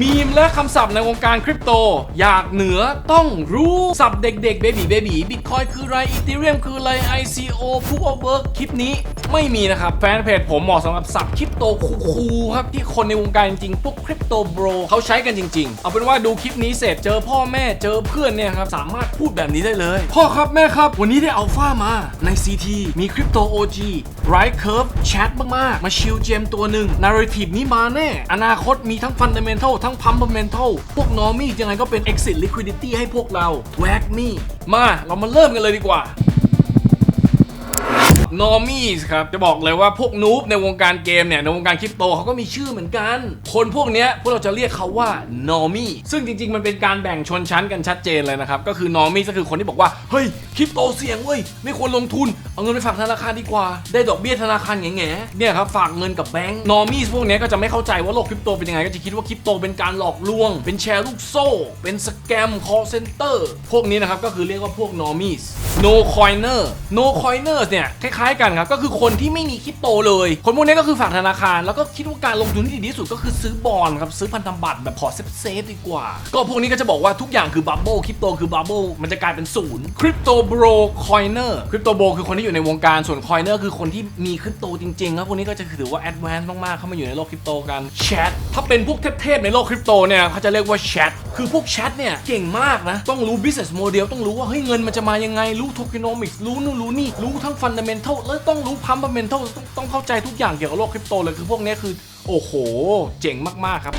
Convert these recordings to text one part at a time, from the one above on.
มีมและคำศัพท์ในวงการคริปโต อยากเหนือต้องรู้ศัพท์เด็กๆเบบีเบบีบิตคอยคืออะไรอีเทเรียมคืออะไร ICO Proof of Work คลิปนี้ไม่มีนะครับ แฟนเพจผมเหมาะสำหรับศัพท์คริปโตคูลๆครับ ที่คนในวงการจริงๆ พวกคริปโตโบรเขาใช้กันจริง ๆ เอาเป็นว่าดูคลิปนี้เสร็จเจอพ่อแม่เจอเพื่อนเนี่ยครับ สามารถพูดแบบนี้ได้เลย พ่อครับแม่ครับ วันนี้ได้อัลฟามาใน CT มีคริปโต OG Right Curve Chat มากๆมาชิลเจมตัวหนึ่ง narrative นี้มาแน่อนาคตมีทั้ง fundamental ทั้ทั้งพัมเปอร์เมนทัลพวกนอร์มี่ยังไงก็เป็น exit liquidity ให้พวกเราแวกมี่มาเรามาเริ่มกันเลยดีกว่า นอมี่ครับ จะบอกเลยว่าพวกนูบในวงการเกมเนี่ย ในวงการคริปโตเขาก็มีชื่อเหมือนกัน คนพวกนี้พวกเราจะเรียกเขาว่านอมี่ซึ่งจริง ๆ มันเป็นการแบ่งชนชั้นกันชัดเจนเลยนะครับ ก็คือนอมี่ก็คือคนที่บอกว่า เฮ้ยคริปโตเสี่ยงเว้ยไม่ควรลงทุน เอาเงินไปฝากธนาคารดีกว่า ได้ดอกเบี้ยธนาคารแง่ๆเนี่ยครับฝากเงินกับแบงก์นอมี่พวกนี้ก็จะไม่เข้าใจว่าโลกคริปโตเป็นยังไงก็จะคิดว่าคริปโตเป็นการหลอกลวง เป็นแชร์ลูกโซ่ เป็นสแกม call center พวกนี้นะครับก็คือเรียกว่าพวก normies no coiner no coiners เนี่ยคล้ายๆ กันครับก็คือคนที่ไม่มีคริปโตเลย คนพวกนี้ก็คือฝากธนาคาร แล้วก็คิดว่าการลงทุนที่ดีที่สุดก็คือซื้อบอลครับซื้อพันธบัตรแบบพอเซฟๆดีกว่า ก็พวกนี้ก็จะบอกว่าทุกอย่างคือบับเบิลคริปโตคือบับเบิลมันจะกลายเป็นศูนย์คริปโตโบรคอยเนอร์คริปโตโบคือคนที่อยู่ในวงการส่วนคอยเนอร์คือคนที่มีคริปโตจริงๆครับพวกนี้ก็จะถือว่าแอดวานซ์มากๆเข้ามาอยู่ในโลกคริปโตกันแชทถ้าเป็นพวกเทพๆในโลกคริปโตเนี่ยเขาจะเรียกว่าแชทคือพวกแชทเนี่ยเก่งมากนะต้องรู้ business model ต้องรู้ว่าเฮ้ยเงินมันจะมายังไงรู้ tokenomics รู้นู่นรู้นี่รู้ทั้ง fundamental แล้วต้องรู้ fundamental ต้องต้องเข้าใจทุกอย่างเกี่ยวกับโลกคริปโตเลยคือพวกนี้คือ โอ้โห เจ๋งมาก ๆ ครับ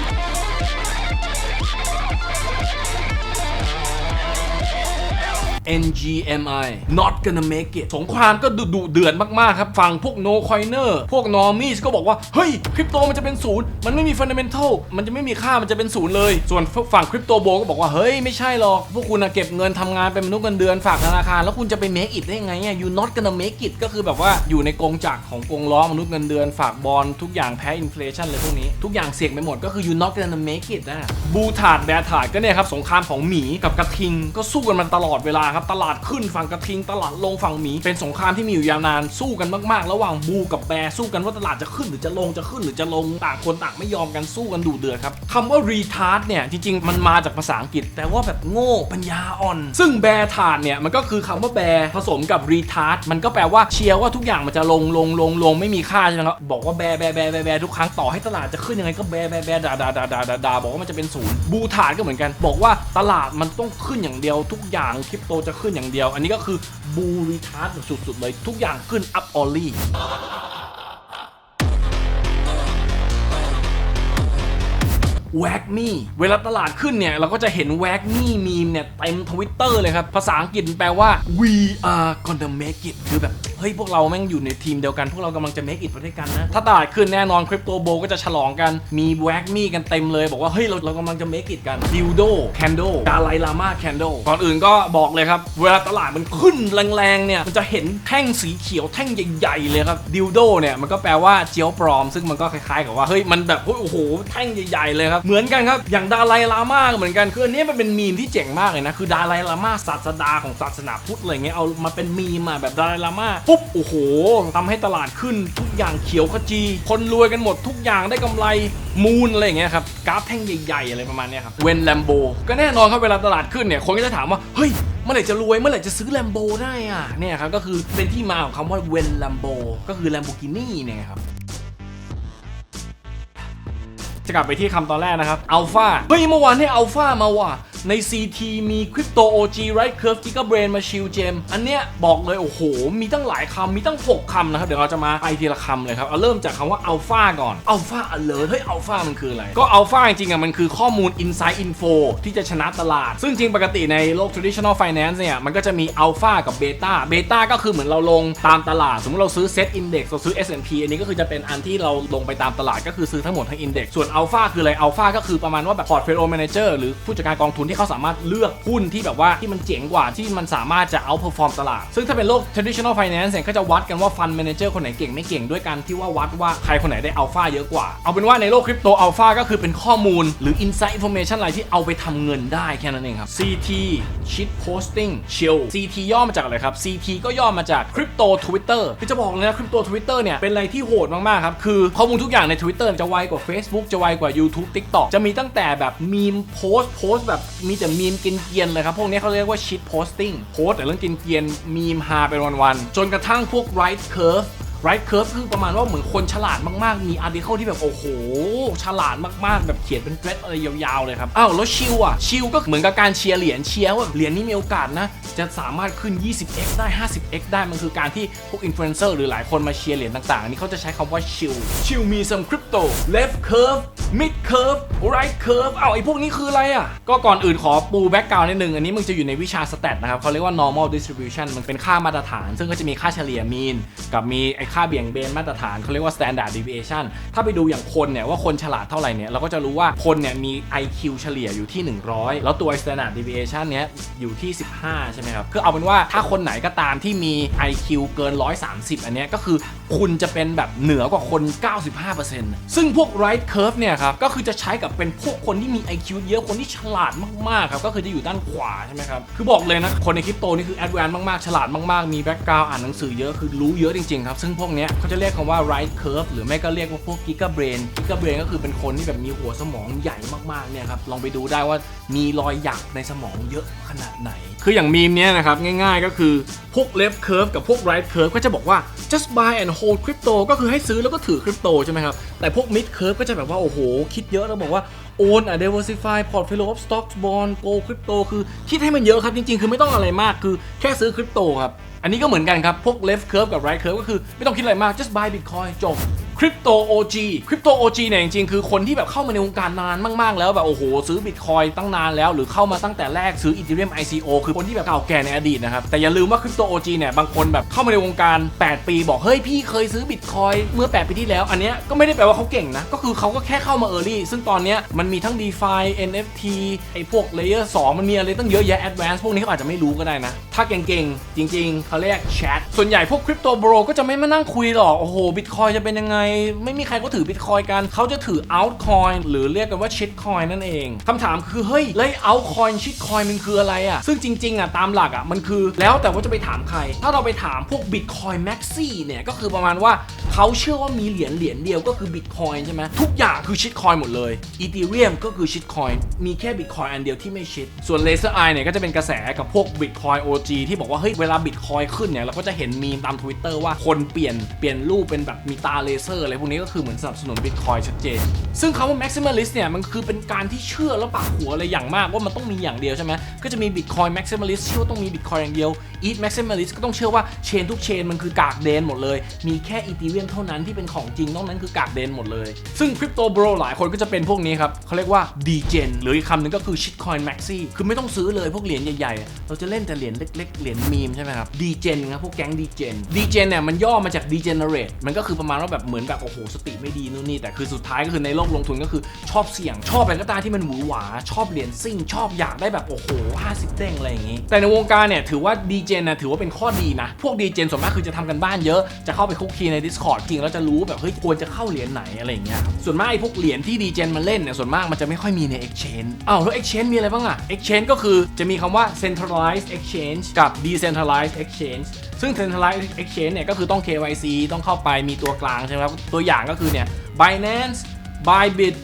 NGMI not gonna make it สงครามก็ดุดเดือดมาก ๆ ครับ ฝั่งพวก no coiner พวก normies ก็บอกว่า เฮ้ย คริปโตมันจะเป็นศูนย์มันไม่มี fundamental มันจะไม่มีค่ามันจะเป็นศูนย์เลย ส่วนฝั่งคริปโตโบก็บอกว่า เฮ้ย ไม่ใช่หรอก พวกคุณนะเก็บเงินทำงานเป็นมนุษย์เงินเดือนฝากธนาคาร แล้วคุณจะไป make it ได้ยังไงอะ you not gonna make it ก็คือแบบว่าอยู่ในกงจักรของกงล้อมนุษย์เงินเดือนฝากบอลทุกอย่างแพ้อินฟลชันเลยพวกนี้ทุกอย่างเสี่ยงไปหมดก็คือ you not gonna make it นะบูถาดแบถาดก็เนี่ยครับสงครามของหมีกับกระทิงก็สู้กันมาตลอดเวลาครับตลาดขึ้นฝั่งกระทิงตลาดลงฝั่งหมี เป็นสงครามที่มีอยู่ยาวนานสู้กันมากๆ ระหว่างบูกับแบร์สู้กันว่าตลาดจะขึ้นหรือจะลงจะขึ้นหรือจะลงต่างคนต่างไม่ยอมกันสู้กันดุเดือดครับคำว่า retard เนี่ยจริงๆ มันมาจากภาษาอังกฤษ แต่ว่าแบบโง่ปัญญาอ่อน ซึ่งแบร์ถาดเนี่ยมันก็คือคำว่าแบร์ผสมกับ retard มันก็แปลว่าเชียร์ว่าทุกอย่างมันจะลงลงลงลงไม่มีค่าใช่ไหมครับบอกว่าแบร์แบร์แบร์แบร์แบร์ทุกครั้งต่อให้ตลาดจะขึ้นยังไงก็แบร์แบร์แบร์ด่าด่าด่าด่าด่าบอกว่ามันจะเป็นศูนย์บูถาดก็เหมือนกัน บอกว่าตลาดมันต้องขึ้นอย่างเดียวทุกอย่างคริปโตจะขึ้นอย่างเดียว อันนี้ก็คือบูรีทาร์ดสุดๆเลย ทุกอย่างขึ้นอัพออลลี่แวกมี่เวลาตลาดขึ้นเนี่ย เราก็จะเห็นแวกมี่มีมเนี่ย เต็มทวิตเตอร์เลยครับ ภาษาอังกฤษแปลว่า we are gonna make it คือแบบ เฮ้ยพวกเราแม่งอยู่ในทีมเดียวกันพวกเรากำลังจะ make it ไปด้วยกันนะถ้าตลาดขึ้นแน่นอนคริปโตโบก็จะฉลองกันมีแวกมี่กันเต็มเลย บอกว่าเฮ้ยเราเรากำลังจะ make it กันดิวโดแคนโดดาไลลามาแคนโดก่อนอื่นก็บอกเลยครับ เวลาตลาดมันขึ้นแรงๆเนี่ยมันจะเห็นแท่งสีเขียวแท่งใหญ่ๆเลยครับดิวโดเนี่ยมันก็แปลว่าเจียวปลอม ซึ่งมันก็คล้ายๆกับว่าเฮ้ยมันแบบโอ้โหแท่งใหญ่ๆเลยครับเหมือนกันครับอย่างดาไลลามาเหมือนกันคืออันนี้มันเป็นมีมที่เจ๋งมากเลยนะคือดาไลลามาศาสดาของศาสนาพุทธอะไรเงี้ยเอามาเป็นมีมมาแบบดาไลลามาปุ๊บโอ้โหทำให้ตลาดขึ้นทุกอย่างเขียวขจี คนรวยกันหมดทุกอย่างได้กำไรมูลอะไรอย่างเงี้ยครับกราฟแท่งใหญ่ๆอะไรประมาณเนี้ยครับเวนแลมโบก็แน่นอนครับเวลาตลาดขึ้นเนี่ยคนก็จะถามว่าเฮ้ยเมื่อไหร่จะรวยเมื่อไหร่จะซื้อแลมโบได้อะเนี่ยครับก็คือเป็นที่มาของคำว่าเวนแลมโบก็คือแลมโบกินี่เนี่ยครับจะกลับไปที่คำตอนแรกนะครับอัลฟาเฮ้ยเมื่อวานให้อัลฟามาว่ะ ใน CT มีคริปโต OG Right Curve Giga Brain มาชิลเจมอันเนี้ยบอกเลย โอ้โห มีตั้งหลายคำมีตั้ง 6คำนะครับ เดี๋ยวเราจะมาไปทีละคำเลยครับ เอาเริ่มจากคำว่าอัลฟาก่อนอัลฟา alert เฮ้ยอัลฟามันคืออะไร ก็อัลฟาจริงๆอะมันคือข้อมูล Inside Info ที่จะชนะตลาด ซึ่งจริงปกติในโลก traditional finance เนี่ยมันก็จะมีอัลฟากับเบต้าเบต้าก็คือเหมือนเราลงตามตลาด สมมติเราซื้อ Set Index เราซื้อ S&P อันนี้ก็คือจะเป็นอันที่เราลงไปตามตลาดก็คือซื้อทั้งหมดทั้ง Index ส่วนอัลฟาคืออะไรอัลฟาก็คือประมาณว่าแบบ portfolio manager หรือผู้จัดการกองทุนที่ที่เขาสามารถเลือกหุ้นที่แบบว่าที่มันเจ๋งกว่าที่มันสามารถจะเอา perform ตลาด ซึ่งถ้าเป็นโลก traditional finance เนี่ยก็จะวัดกันว่า fund manager คนไหนเก่งไม่เก่งด้วยการที่ว่าวัดว่าใครคนไหนได้อัลฟาเยอะกว่า เอาเป็นว่าในโลกคริปโตอัลฟาก็คือเป็นข้อมูลหรือ insight information อะไรที่เอาไปทำเงินได้แค่นั้นเองครับ CT shit posting chill CT ย่อมาจากอะไรครับ CT ก็ย่อมาจาก crypto Twitter คือจะบอกเลยนะ crypto Twitter เนี่ยเป็นอะไรที่โหดมากๆครับคือข้อมูลทุกอย่างใน Twitter จะไวกว่า Facebook จะไวกว่า YouTube TikTok จะมีตั้งแต่แบบมีมโพสโพสแบบมีแต่มีมกินเกียนเลยครับพวกนี้เขาเรียกว่า shit posting โพสแต่เรื่องกินเกียนมีมฮาเป็นวันๆจนกระทั่งพวก right curve right curve คือประมาณว่าเหมือนคนฉลาดมากๆ มีอาร์ติเคิลที่แบบโอ้โห ฉลาดมากๆ แบบเขียนเป็นเทรดอะไรยาวๆเลยครับ อ้าว แล้วชิลอะ ชิลก็เหมือนกับการเชียร์เหรียญเชียร์ว่าเหรียญนี้มีโอกาสนะ จะสามารถขึ้น 20x ได้ 50x ได้ มันคือการที่พวกอินฟลูเอนเซอร์หรือหลายคนมาเชียร์เหรียญต่างๆ อันนี้เขาจะใช้คำว่าชิลชิลมี some crypto left curve mid curve right curve อ้าไอ้พวกนี้คืออะไรอะ ก็ก่อนอื่นขอปูแบ็กกราวน์นิดนึง อันนี้มึงจะอยู่ในวิชาสแตทนะครับเขาเรียกว่า normal distribution มันเป็นค่ามาตรฐาน ซึ่งก็จะมีค่าเฉลี่ย mean กับมีไอ้ค่าเบี่ยงเบนมาตรฐานเขาเรียกว่า standard deviation ถ้าไปดูอย่างคนเนี่ยว่าคนฉลาดเท่าไหร่เนี่ยเราก็จะรู้ว่าคนเนี่ยมี IQ เฉลี่ยอยู่ที่ 100 แล้วตัว standard deviation เนี้ยอยู่ที่ 15 ใช่ไหมครับคือเอาเป็นว่าถ้าคนไหนก็ตามที่มี IQ เกิน 130 อันเนี้ยก็คือคุณจะเป็นแบบเหนือกว่าคน 95%ซึ่งพวก right curve เนี่ยครับก็คือจะใช้กับเป็นพวกคนที่มี IQ เยอะคนที่ฉลาดมากๆครับก็คือจะอยู่ด้านขวาใช่ไหมครับคือบอกเลยนะคนในคริปโตนี่คือ advanced มากๆฉลาดมากๆมี background อ่านหนังสือเยอะคือรู้เยอะจริงๆครับซึ่งพวกเนี้ยเขาจะเรียกคำว่า right curve หรือไม่ก็เรียกว่าพวก giga brain giga brain ก็คือเป็นคนที่แบบมีหัวสมองใหญ่มากๆเนี่ยครับลองไปดูได้ว่ามีรอยหยักในสมองเยอะขนาดไหน คืออย่างมีมเนี้ยนะครับง่าย ๆก็คือ พวก left curve กับพวก right curve ก็จะบอกว่า just buy and hold crypto ก็คือให้ซื้อแล้วก็ถือคริปโตใช่ไหมครับ แต่พวก mid curve ก็จะแบบว่า โอ้โห คิดเยอะแล้วบอกว่า own a diversify portfolio of stocks bond go crypto คือคิดให้มันเยอะครับ จริง ๆ คือไม่ต้องอะไรมากคือแค่ซื้อคริปโตครับ อันนี้ก็เหมือนกันครับ พวก left curve กับ right curve ก็คือไม่ต้องคิดอะไรมาก just buy bitcoin จบ คริปโต OG คริปโต OG เนี่ยจริงๆคือคนที่แบบเข้ามาในวงการนานมากๆ แล้วแบบโอ้โหซื้อบิตคอยตั้งนานแล้ว หรือเข้ามาตั้งแต่แรกซื้อ Ethereum ICO คือคนที่แบบเก่าแก่ในอดีตนะครับ แต่อย่าลืมว่าคริปโต OG เนี่ยบางคนแบบเข้ามาในวงการ 8 ปีบอกเฮ้ยพี่เคยซื้อบิตคอยเมื่อ 8 ปีที่แล้ว อันเนี้ยก็ไม่ได้แปลว่าเขาเก่งนะ ก็คือเขาก็แค่เข้ามา early ซึ่งตอนเนี้ยมันมีทั้ง DeFi NFT ไอ้พวก Layer 2 มันมีอะไรตั้งเยอะแยะ Advance พวกนี้เขาอาจจะไม่รู้ก็ได้นะ ถ้าเก่งๆจริง ๆเขาเรียกแชท ส่วนใหญ่พวกคริปโตโบรก็จะไม่มานั่งคุยหรอก โอ้โหบิตคอยจะเป็นยังไง ไม่มีใครก็ถือบิตคอยกัน เขาจะถือ altcoin หรือเรียกกันว่า shitcoin นั่นเองคำถามคือ เฮ้ยแล้ว altcoin shitcoin มันคืออะไรอะ่ะ ซึ่งจริง ๆอะตามหลักอะมันคือแล้วแต่ว่าจะไปถามใคร ถ้าเราไปถามพวก bitcoin maxi เนี่ยก็คือประมาณว่าเขาเชื่อว่ามีเหรียญเหรียญเดียวก็คือ bitcoin ใช่ไหมทุกอย่างคือ shitcoin หมดเลย ethereum ก็คือ shitcoin มีแค่ bitcoin อันเดียวที่ไม่ shit ส่วน laser eye เนี่ยก็จะเป็นกระแสกับพวก bitcoin OG ที่บอกว่าเฮ้ยเวลา bitcoin ขึ้นเนี่ยเราก็จะเห็นมีตาม Twitter ว่าคนเปลี่ยนเปลี่ยนรูปเป็นแบบมีตาเลเซอร์อะไรพวกนี้ก็คือเหมือนสนับสนุน Bitcoin ชัดเจน ซึ่งคำว่า maximalist เนี่ย มันคือเป็นการที่เชื่อแล้วปากหัวอะไรอย่างมากว่ามันต้องมีอย่างเดียวใช่ไหมก็จะมี Bitcoin maximalist เชื่อว่าต้องมี Bitcoin อย่างเดียว ETH maximalist ก็ต้องเชื่อว่าเชนทุกเชนมันคือกากเดนหมดเลย มีแค่ Ethereum เท่านั้นที่เป็นของจริงนอกนั้นคือกากเดนหมดเลย ซึ่ง Crypto Bro หลายคนก็จะเป็นพวกนี้ครับเขาเรียกว่า degen หรืออีกคำหนึ่งก็คือ shitcoin maxi คือไม่ต้องซื้อเลยพวกเหรียญใหญ่ๆ เราจะเล่นแต่เหรียญเล็กๆ เหรียญมีมใช่ไหมครับ degen ครับพวกแก๊ง degen degen เนี่ยมันย่อมาจาก degenerate มันก็คือประมาณว่าแบบเหมือนแบบโอ้โหสติไม่ดีนู่นนี่แต่คือสุดท้ายก็คือในโลกลงทุนก็คือชอบเสี่ยง ชอบอะไรก็ตามที่มันหวือหวา ชอบเหรียญซิ่ง ชอบอยากได้แบบโอ้โห50เด้งอะไรอย่างงี้ แต่ในวงการเนี่ยถือว่าดีเจนนะถือว่าเป็นข้อดีนะ พวกดีเจนส่วนมากคือจะทำกันบ้านเยอะจะเข้าไปคุกคีใน Discord จริงแล้วจะรู้แบบเฮ้ยควรจะเข้าเหรียญไหนอะไรอย่างเงี้ยส่วนมากไอ้พวกเหรียญที่ดีเจนมันเล่นเนี่ยส่วนมากมันจะไม่ค่อยมีใน Exchange อ้าวแล้ว Exchange มีอะไรบ้างอะ Exchange ก็คือจะมีคำว่า centralized exchange กับ decentralized exchange ซึ่ง centralized exchange เนี่ยก็คือต้อง KYC ต้องเข้าไปมีตัวกลางใช่ไหมครับ ตัวอย่างก็คือเนี่ย Binance Bybit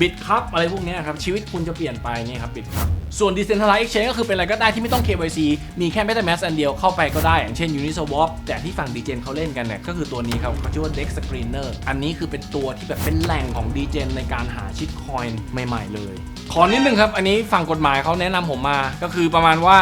บิตครับอะไรพวกนี้ครับ ชีวิตคุณจะเปลี่ยนไปนี่ครับบิตครับส่วน Decentralized Exchange ก็คือเป็นอะไรก็ได้ที่ไม่ต้อง KYC มีแค่ MetaMask อันเดียวเข้าไปก็ได้ อย่างเช่น Uniswap แต่ที่ฝั่ง DGen เขาเล่นกันเนี่ยก็คือตัวนี้ครับเขาชื่อว่า Dex Screener อันนี้คือเป็นตัวที่แบบเป็นแหล่งของ DGen ในการหาชิตคอยน์ใหม่ ๆ เลย ขอนิดนึงครับอันนี้ฝั่งกฎหมายเขาแนะนำผมมาก็คือประมาณว่า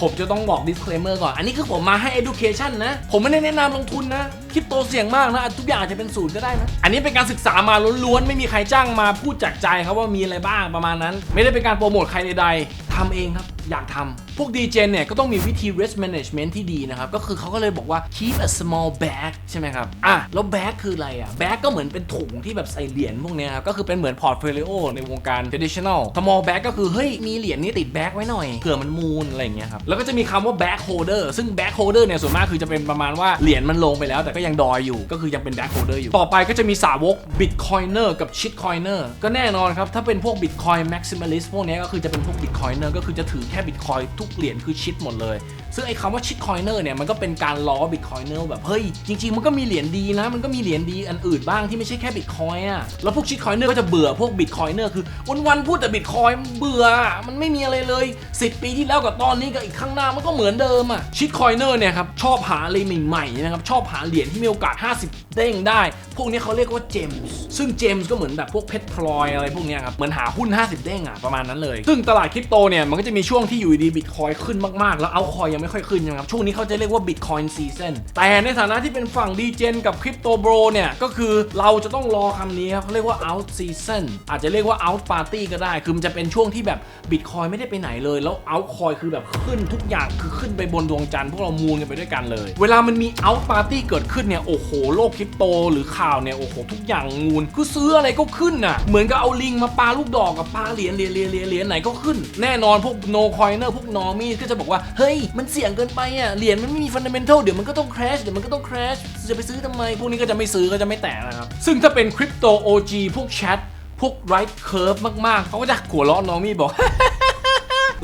ผมจะต้องบอก disclaimer ก่อน อันนี้คือผมมาให้ education นะ ผมไม่ได้แนะนำลงทุนนะ คริปโตเสี่ยงมากนะ ทุกอย่างอาจจะเป็นศูนย์ก็ได้นะ อันนี้เป็นการศึกษามาล้วนๆ ไม่มีใครจ้างมาพูดจากใจครับว่ามีอะไรบ้างประมาณนั้น ไม่ได้เป็นการโปรโมทใครใดๆทำเองครับ อยากทำพวกดีเจเนี่ย ก็ต้องมีวิธี risk management ที่ดีนะครับ ก็คือเขาก็เลยบอกว่า keep a small bag ใช่ไหมครับ อะ แล้ว bag คืออะไรอะ bag ก็เหมือนเป็นถุงที่แบบใส่เหรียญพวกเนี้ยครับ ก็คือเป็นเหมือน portfolio ในวงการ traditional small bag ก็คือเฮ้ยมีเหรียญนี้ติดแบ็กไว้หน่อยเผื่อมันมูลอะไรอย่างเงี้ยครับแล้วก็จะมีคำว่า back holder ซึ่ง back holder เนี่ยส่วนมากคือจะเป็นประมาณว่าเหรียญมันลงไปแล้ว แต่ก็ยังดอยอยู่ก็คือยังเป็น back holder อยู่ต่อไปก็จะมีสาวก bitcoiner กับ shitcoiner ก็แน่นอนครับถ้าเป็นพวก bitcoin maximalist พวกเนี้ยก็คือจะเป็นพวก bitcoiner ก็คือจะถือแค่บิตคอยทุกเหรียญคือชิดหมดเลย ซึ่งไอ้คำว่า shitcoiner เนี่ยมันก็เป็นการล้อ bitcoiner แบบเฮ้ยจริงๆมันก็มีเหรียญดีนะ มันก็มีเหรียญดีอันอื่นบ้างที่ไม่ใช่แค่ bitcoin อะแล้วพวก shitcoiner ก็จะเบื่อพวก bitcoiner คือวันๆพูดแต่ bitcoin เบื่อมันไม่มีอะไรเลย 10 ปีที่แล้วกับตอนนี้กับอีกข้างหน้ามันก็เหมือนเดิมอะ shitcoiner เนี่ยครับชอบหาอะไรใหม่ๆนะครับชอบหาเหรียญที่มีโอกาส 50 เด้งได้ พวกนี้เขาเรียกว่าเจมส์ซึ่งเจมส์ก็เหมือนแบบพวกเพชรพลอยอะไรพวกเนี้ยครับเหมือนหาหุ้น 50 เด้งอะประมาณนั้นเลย ซึ่งตลาดคริปโตเนี่ยมันก็จะมีช่วงที่อยู่ดีบิตคอยขึ้นมากๆ แล้วเอาคอยยังไม่ค่อยขึ้นนะครับ ช่วงนี้เขาจะเรียกว่าบิตคอยซีซันแต่ในฐานะที่เป็นฝั่งดีเจนกับคริปโตโบรเนี่ย ก็คือเราจะต้องรอคำนี้ครับเขาเรียกว่า out season อาจจะเรียกว่า out party ก็ได้ คือมันจะเป็นช่วงที่แบบบิตคอยไม่ได้ไปไหนเลย แล้ว out คอยคือแบบขึ้นทุกอย่างคือขึ้นไปบนดวงจันทร์พวกเรามูนกันไปด้วยกันเลย เวลามันมี out party เกิดขึ้นเนี่ยโอ้โหโลกคริปโตหรือข่าวเนี่ยโอ้โหทุกอย่างงูนคือซื้ออะไรก็ขึ้นน่ะเหมือนกับเอาลิงมาปาลูกดอกกับปาเหรียญเหรียญเหรียญเหรียญไหนก็ขึ้น แน่นอนพวก no coiner พวก normie ก็จะบอกว่าเฮ้ยมันเสี่ยงเกินไปอะ เหรียญมันไม่มี fundamental เดี๋ยวมันก็ต้อง crash เดี๋ยวมันก็ต้อง crash จะไปซื้อทำไม พวกนี้ก็จะไม่ซื้อก็จะไม่แตะนะครับ ซึ่งถ้าเป็น crypto OG พวก chat พวก right curve มากๆ เขาก็จะหัวเราะ normie บอก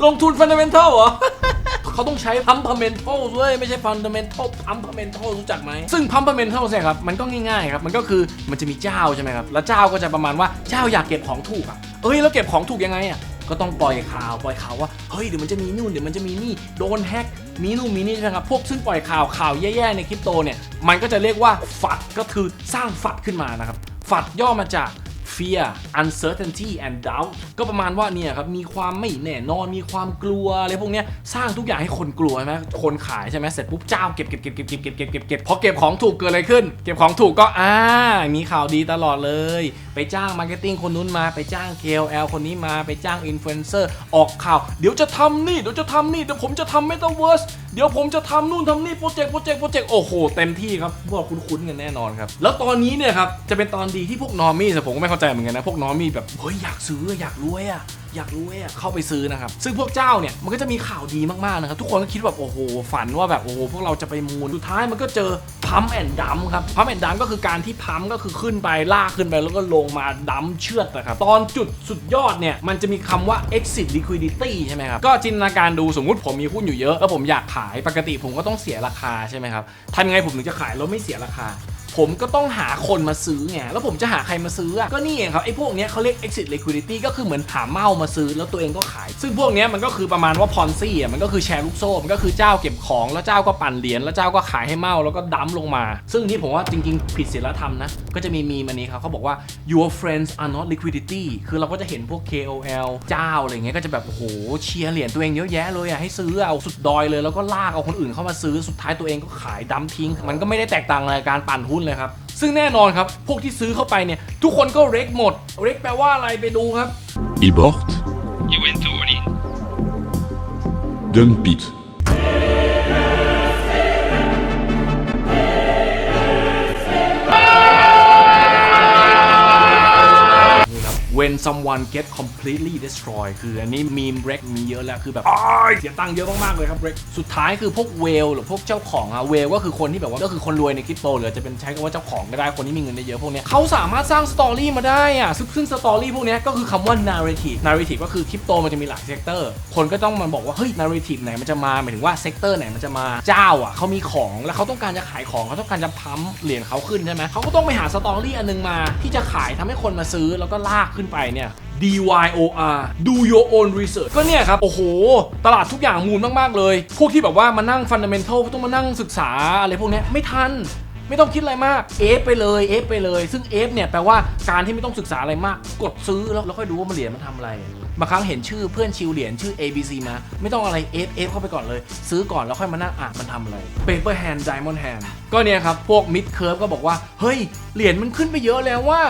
ลงทุน fundamental เหรอเขาต้องใช้ fundamental ด้วยไม่ใช่ fundamental fundamental รู้จักไหม ซึ่ง fundamental เนี่ยครับ มันก็ง่ายๆครับ มันก็คือมันจะมีเจ้าใช่ไหมครับ แล้วเจ้าก็จะประมาณว่าเจ้าอยากเก็บของถูกอะเอ้ย แล้วเก็บของถูกยังไงอะก็ต้องปล่อยข่าวปล่อยข่าวว่า เฮ้ย เดี๋ยวมันจะมีนู่นเดี๋ยวมันจะมีนี่ โดนแฮก มีนู่นมีนี่นะครับ พวกซึ่งปล่อยข่าวข่าวแย่ๆในคริปโตเนี่ย มันก็จะเรียกว่าฝัดก็คือสร้างฝัดขึ้นมานะครับ ฝัดย่อมาจาก fear uncertainty and doubt ก็ประมาณว่าเนี่ยครับมีความไม่แน่นอนมีความกลัวอะไรพวกนี้สร้างทุกอย่างให้คนกลัวใช่ไหมคนขายใช่ไหมเสร็จปุ๊บเจ้าเก็บเก็บเก็บเก็บเก็บเก็บเก็บเก็บเก็บพอเก็บของถูกเกิดอะไรขึ้น เก็บของถูกก็อ่ามีข่าวดีตลอดเลย ไปจ้างมาร์เก็ตติ้งคนนู้นมาไปจ้าง KOL คนนี้มาไปจ้างอินฟลูเอนเซอร์ออกข่าว เดี๋ยวจะทำนี่เดี๋ยวจะทำนี่เดี๋ยวผมจะทำ Metaverse เเดี๋ยวผมจะทำนู่นทำนี่โปรเจกต์โปรเจกต์โปรเจกต์โอ้โหเต็มที่ครับพวกเราคุ้นๆกันแน่นอนครับแล้วตอนนี้เนี่ยครับจะเป็นตอนดีที่พวกนอร์มี่แต่ผมก็ไม่เข้าใจเหมือนกันนะพวกนอร์มี่แบบเฮ้ยอยากซื้ออยากรวยอะ อยากรวยอะเข้าไปซื้อนะครับ ซึ่งพวกเจ้าเนี่ยมันก็จะมีข่าวดีมากๆนะครับ ทุกคนก็คิดแบบโอ้โห ฝันว่าแบบโอ้โหพวกเราจะไปมูลสุดท้ายมันก็เจอพัมแอนดัมครับพัมแอนดัมก็คือการที่พัมก็คือขึ้นไปลากขึ้นไปแล้วก็ลงมาดัมเชือดนะครับ ตอนจุดสุดยอดเนี่ยมันจะมีคำว่า exit liquidity ใช่ไหมครับ ก็จินตนาการดูสมมุติผมมีหุ้นอยู่เยอะแล้วผมอยากขายปกติผมก็ต้องเสียราคาใช่ไหมครับทำยังไงผมถึงจะขายแล้วไม่เสียราคา ผมก็ต้องหาคนมาซื้อไงแล้วผมจะหาใครมาซื้ออะก็นี่เองครับไอ้พวกเนี้ยเขาเรียก exit liquidity ก็คือเหมือนหาเมามาซื้อแล้วตัวเองก็ขาย ซึ่งพวกเนี้ยมันก็คือประมาณว่าพอนซี่อะมันก็คือแชร์ลูกโซ่มันก็คือเจ้าเก็บของแล้วเจ้าก็ปั่นเหรียญแล้วเจ้าก็ขายให้เมาแล้วก็ดั้มลงมา ซึ่งที่ผมว่าจริงๆ ผิดศีลธรรมนะก็จะมีมีมันนี้ครับเขาบอกว่า your friends are not liquidity คือเราก็จะเห็นพวก KOL เจ้าอะไรเงี้ยก็จะแบบโอ้โหเชียร์เหรียญตัวเองเยอะแยะเลยอะให้ซื้อเอาสุดดอยเลยแล้วก็ลากเอาคนอื่นเข้ามาซื้อสุดท้ายตัวเองก็ขายดั้มทิ้ง มันก็ไม่ได้แตกต่างอะไรกับการปั่นหุ้นเลยครับ ซึ่งแน่นอนครับ พวกที่ซื้อเข้าไปเนี่ย ทุกคนก็เร็กหมด เร็กแปลว่าอะไรไปดูครับ Il bort, You went when someone get completely destroy คืออันนี้มีมเร็กมีเยอะแล้วคือแบบอ้ายเสียตังค์เยอะมากๆเลยครับเร็กสุดท้ายคือพวกเวลหรือพวกเจ้าของอะเวลก็คือคนที่แบบว่าก็คือคนรวยในคริปโตหรือจะเป็นใช้คำว่าเจ้าของก็ได้คนที่มีเงินได้เยอะพวกเนี้ยเขาสามารถสร้างสตอรี่มาได้อะซึ่งซึ่งสตอรี่พวกเนี้ยก็คือคำว่า narrative narrative ก็คือคริปโตมันจะมีหลายเซกเตอร์คนก็ต้องมาบอกว่าเฮ้ย narrative ไหนมันจะมาหมายถึงว่าเซกเตอร์ไหนมันจะมาเจ้าอะเขามีของแล้วเขาต้องการจะขายของเขาต้องการจะพัมป์เหรียญเขาขึ้นใช่ไหมเขาก็ต้องไปหาสตอรี่อันนึงมาที่จะขายทำให้คนมาซื้อแล้วก็ลากขึ้นไปเนี่ย DYOR do your own research ก็เนี่ยครับ โอ้โห ตลาดทุกอย่างมูลมาก ๆ เลย พวกที่แบบว่ามานั่ง fundamental ต้องมานั่งศึกษาอะไรพวกนี้ไม่ทันไม่ต้องคิดอะไรมาก เอฟไปเลยเอฟไปเลย ซึ่งเอฟเนี่ยแปลว่าการที่ไม่ต้องศึกษาอะไรมาก กดซื้อแล้วแล้วค่อยดูว่ามันเหรียญมันทำอะไร บางครั้งเห็นชื่อเพื่อนชิวเหรียญชื่อ ABC มาไม่ต้องอะไร F F เข้าไปก่อนเลย ซื้อก่อนแล้วค่อยมานั่งอ่านมันทำอะไร Paper Hand Diamond Hand ก็เนี่ยครับ พวก Mid Curve ก็บอกว่า เฮ้ย เหรียญมันขึ้นไปเยอะแล้วว่า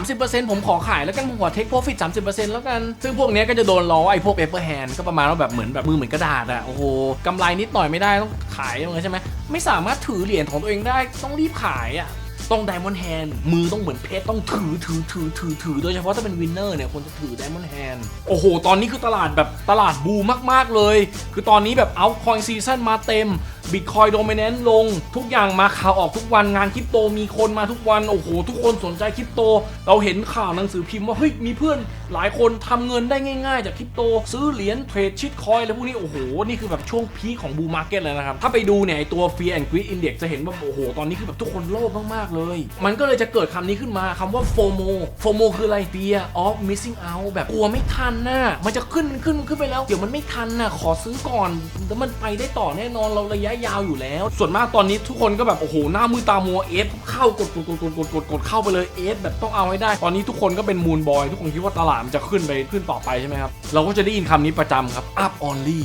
30%ผมขอขายแล้วกันผมขอ Take Profit 30%แล้วกัน ซึ่งพวกเนี้ยก็จะโดนล้อไอ้พวก Paper Hand ก็ประมาณว่าแบบเหมือนแบบมือเหมือนกระดาษอะโอ้โหกำไรนิดหน่อยไม่ได้ต้องขายอย่างเงี้ยใช่ไหมไม่สามารถถือเหรียญของตัวเองได้ต้องรีบขายอะ ต้อง Diamond Hand มือต้องเหมือนเพชรต้องถือถือถือถือถือโดยเฉพาะถ้าเป็นวินเนอร์เนี่ยควรจะถือ Diamond Hand โอ้โห ตอนนี้คือตลาดแบบตลาดบูมมากๆเลย คือตอนนี้แบบเอาคอยซีซั่นมาเต็มบิตคอยโดมิเนนต์ลง ทุกอย่างมาข่าวออกทุกวันงานคริปโตมีคนมาทุกวัน โอ้โห ทุกคนสนใจคริปโต เราเห็นข่าวหนังสือพิมพ์ว่าเฮ้ยมีเพื่อนหลายคนทำเงินได้ง่ายๆ จากคริปโต ซื้อเหรียญเทรดชิตคอยอะไรพวกนี้โอ้โห นี่คือแบบช่วงพีของบูมมาร์เก็ตเลยนะครับถ้าไปดูเนี่ยตัว Fear and Greed Index จะเห็นว่าโอ้โหตอนนี้คือแบบทุกคนโลภมากๆเลย มันก็เลยจะเกิดคำนี้ขึ้นมาคำว่า FOMO FOMO คืออะไร Fear of Missing Out แบบกลัวไม่ทันน่ะมันจะขึ้นขึ้นขึ้นไปแล้ว เดี๋ยวมันไม่ทันน่ะขอซื้อก่อนแล้วมันไปได้ต่อแน่นอนเราระยะยาวอยู่แล้ว ส่วนมากตอนนี้ทุกคนก็แบบโอ้โหหน้ามือตามัวเอฟเข้ากดกดกดกดกดกดกดเข้าไปเลยเอฟแบบต้องเอาให้ได้ ตอนนี้ทุกคนก็เป็นมูนบอยทุกคนคิดว่าตลาดมันจะขึ้นไปขึ้นต่อไปใช่ไหมครับเราก็จะได้ยินคำนี้ประจำครับ up only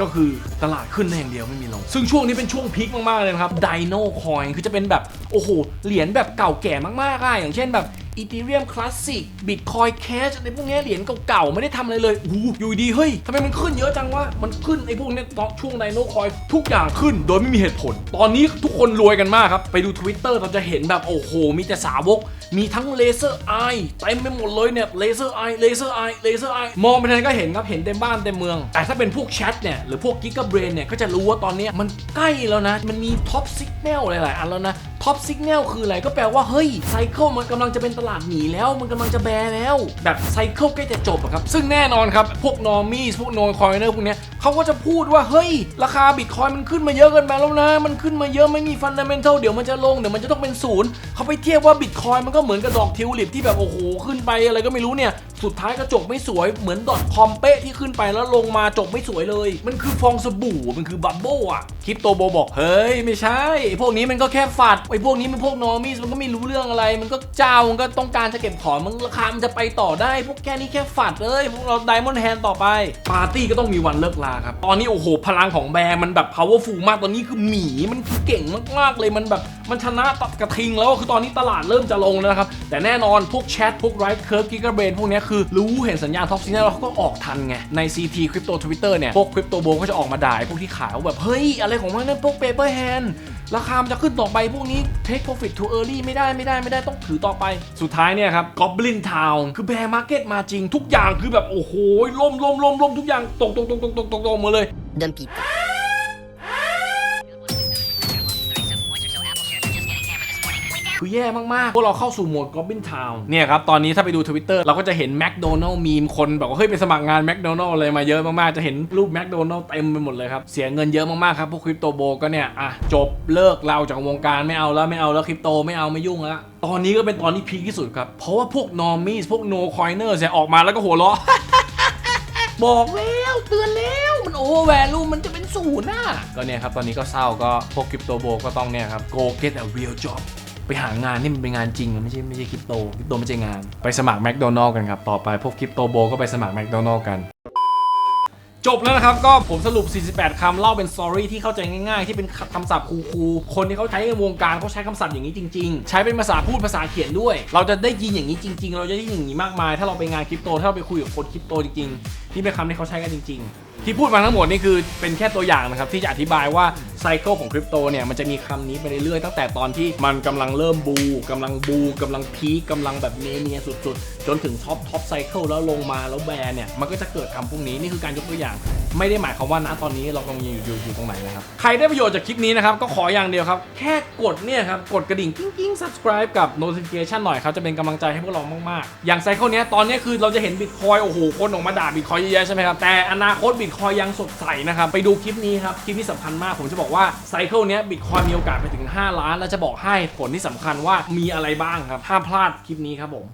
ก็คือตลาดขึ้นได้อย่างเดียวไม่มีลง ซึ่งช่วงนี้เป็นช่วงพีคมาก ๆ เลยนะครับ Dino Coin คือจะเป็นแบบ โอ้โห เหรียญแบบเก่าแก่มากๆอะอย่างเช่นแบบ Ethereum Classic Bitcoin Cash อะไรพวกนี้เหรียญเก่าๆ ไม่ได้ทำอะไรเลยโอ้อยู่ดี เฮ้ยทำไมมันขึ้นเยอะจังวะ มันขึ้นไอ้พวกนี้ตอนช่วง Dino Coin ทุกอย่างขึ้นโดยไม่มีเหตุผล ตอนนี้ทุกคนรวยกันมากครับ ไปดู Twitter เราจะเห็นแบบ โอ้โห มีแต่สาวก มีทั้งเลเซอร์ไอเต็มไปหมดเลยเนี่ยเลเซอร์ไอเลเซอร์ไอเลเซอร์ไอมองไปทางไหนก็เห็นครับเห็นเต็มบ้านเต็มเมือง แต่ถ้าเป็นพวกแชทเนี่ยหรือพวกกิก a เบรนเนี่ยก็จะรู้ว่าตอนนี้มันใกล้แล้วนะ มันมีท็อปซิกแนลหลายๆอันแล้วนะท็อปซิกแนลคืออะไรก็แปลว่า เฮ้ยไซเคิลมันกำลังจะเป็นตลาดหนีแล้ว มันกำลังจะแบร์แล้ว แบบไซเคิลใกล้จะจบอะครับ ซึ่งแน่นอนครับ พวกนอร์มี่พวกโนคอยเนอร์พวกเนี้ย เขาก็จะพูดว่าเฮ้ย ราคาบิตคอยมันขึ้นมาเยอะเกินไปแล้วนะ มันขึ้นมาเยอะไม่มีฟันเดเมนทัลเดี๋ยวมันจะลงเดี๋ยวมันจะต้องเป็นศูนย์เขาไปเทียบว่าบิตคอยมันก็เหมือนกับดอกทิวลิปที่แบบโอ้โหขึ้นไปอะไรก็ไม่รู้เนี่ย สุดท้ายก็จบไม่สวยเหมือนดอทคอมเป๊ะที่ขึ้นไปแล้วลงมาจบไม่สวยเลย มันคือฟองสบู่มันคือบับเบิ้ลอะคริปโตโบบอกเฮ้ยไม่ใช่พวกนี้มันก็แค่ฝัดไอ้พวกนี้มันพวกนอมี่มันก็ไม่รู้เรื่องอะไร มันก็เจ้ามันก็ต้องการจะเก็บของมันราคามันจะไปต่อได้พวกแค่นี้แค่ฝัดเลยพวกเราไดมอนด์แฮนต่อไปปาร์ตี้ก็ต้องมีวันเลิกลาครับตอนนี้โอ้โหพลังของแบร์มันแบบ powerful มากตอนนี้คือหมีมันคือเก่งมากๆเลยมันแบบมันชนะตัดกระทิงแล้วคือตอนนี้ตลาดเริ่มจะลงแล้วนะครับแต่แน่นอนพวกแชทพวกไรท์เคิร์ฟกิกะเบนพวกนี้คือรู้เห็นสัญญาณท็อปซิงแล้วเขาก็ออกทันไง ใน CT Crypto Twitter เนี่ย พวกคริปโตโบก็จะออกมาด่าพวกที่ขายว่าแบบ เฮ้ย อะไรของมันนั่นพวก paper hand ราคามันจะขึ้นต่อไปพวกนี้ take profit too early ไม่ได้ไม่ได้ไม่ได้ต้องถือต่อไป สุดท้ายเนี่ยครับ Goblin Town คือ bear market มาจริงทุกอย่างคือแบบโอ้โหล่มล่มล่มล่มทุกอย่างตกตกตกตกตกตกตกมดเลย Dumpita. คือแย่มากๆพวกเราเข้าสู่โหมด Goblin Town เนี่ยครับ ตอนนี้ถ้าไปดู Twitter เราก็จะเห็น McDonald มีมคนแบบว่าเฮ้ยไปสมัครงาน McDonald เลยมาเยอะมากๆ จะเห็นรูป McDonald เต็มไปหมดเลยครับ เสียเงินเยอะมากๆครับ พวกคริปโตโบก็เนี่ยอะจบเลิกเราจากวงการไม่เอาแล้วไม่เอาแล้วคริปโตไม่เอาไม่ยุ่งแล้วตอนนี้ก็เป็นตอนที่พีคที่สุดครับเพราะว่าพวก normies พวก no coiners เนี่ยออกมาแล้วก็หัวเราะบอกแล้วเตือนแล้วมันโอเวอร์แวลูมันจะเป็นศูนย์น่ะก็เนี่ยครับตอนนี้ก็เศร้าก็พวกคริปโตโบก็ต้องเนี่ยครับ go get a real job ไปหางานที่มันเป็นงานจริงนะไม่ใช่ไม่ใช่คริปโตคริปโตไม่ใช่งาน ไปสมัครแมคโดนัลล์กันครับ ต่อไปพวกคริปโตโบก็ไปสมัครแมคโดนัลล์กัน จบแล้วนะครับ ก็ผมสรุป 48 คำเล่าเป็นสตอรี่ที่เข้าใจง่ายๆ ที่เป็นคำศัพท์คูลๆคนที่เขาใช้ในวงการเขาใช้คำศัพท์อย่างนี้จริง ๆ ใช้เป็นภาษาพูดภาษาเขียนด้วย เราจะได้ยินอย่างนี้จริง ๆ เราจะได้ยินอย่างนี้มากมาย ถ้าเราไปงานคริปโตถ้าเราไปคุยกับคนคริปโตจริงๆ นี่เป็นคำที่เขาใช้กันจริง ๆ ที่พูดมาทั้งหมดนี่คือเป็นแค่ตัวอย่างนะครับ ที่จะอธิบายว่าไซเคิลของคริปโตเนี่ยมันจะมีคำนี้ไปเรื่อยๆตั้งแต่ตอนที่มันกำลังเริ่มบูกำลังบูกำลังพีคกำลังแบบเมนียสุดๆ จนถึงท็อปท็อปไซเคิลแล้วลงมาแล้วแบร์เนี่ยมันก็จะเกิดคำพวกนี้นี่คือการยกตัวอย่าง ไม่ได้หมายความว่าณตอนนี้เรากำลังอยู่อยู่อยู่ตรงไหนนะครับ ใครได้ประโยชน์จากคลิปนี้นะครับ ก็ขออย่างเดียวครับ แค่กดเนี่ยครับ กดกระดิ่งกิ้งกิ้ง subscribe กับ notification หน่อยครับ จะเป็นกำลังใจให้พวกเรามาก ๆ อย่างไซเคิลเนี้ยตอนเนี้ยคือเราจะเห็นบิตคอยโอ้โหคนออกมาด่าบิตคอยเยอะๆใช่ไหมครับ แต่อนาคตบิตคอยยังสดใสนะครับ ไปดูคลิปนี้ครับ คลิปนี้สำคัญมากผมจะบอกว่าไซเคิลเนี้ยบิตคอยมีโอกาสไปถึง 5 ล้าน แล้วจะบอกให้ผลที่สำคัญว่ามีอะไรบ้างครับห้ามพลาดคลิปนี้ครับผม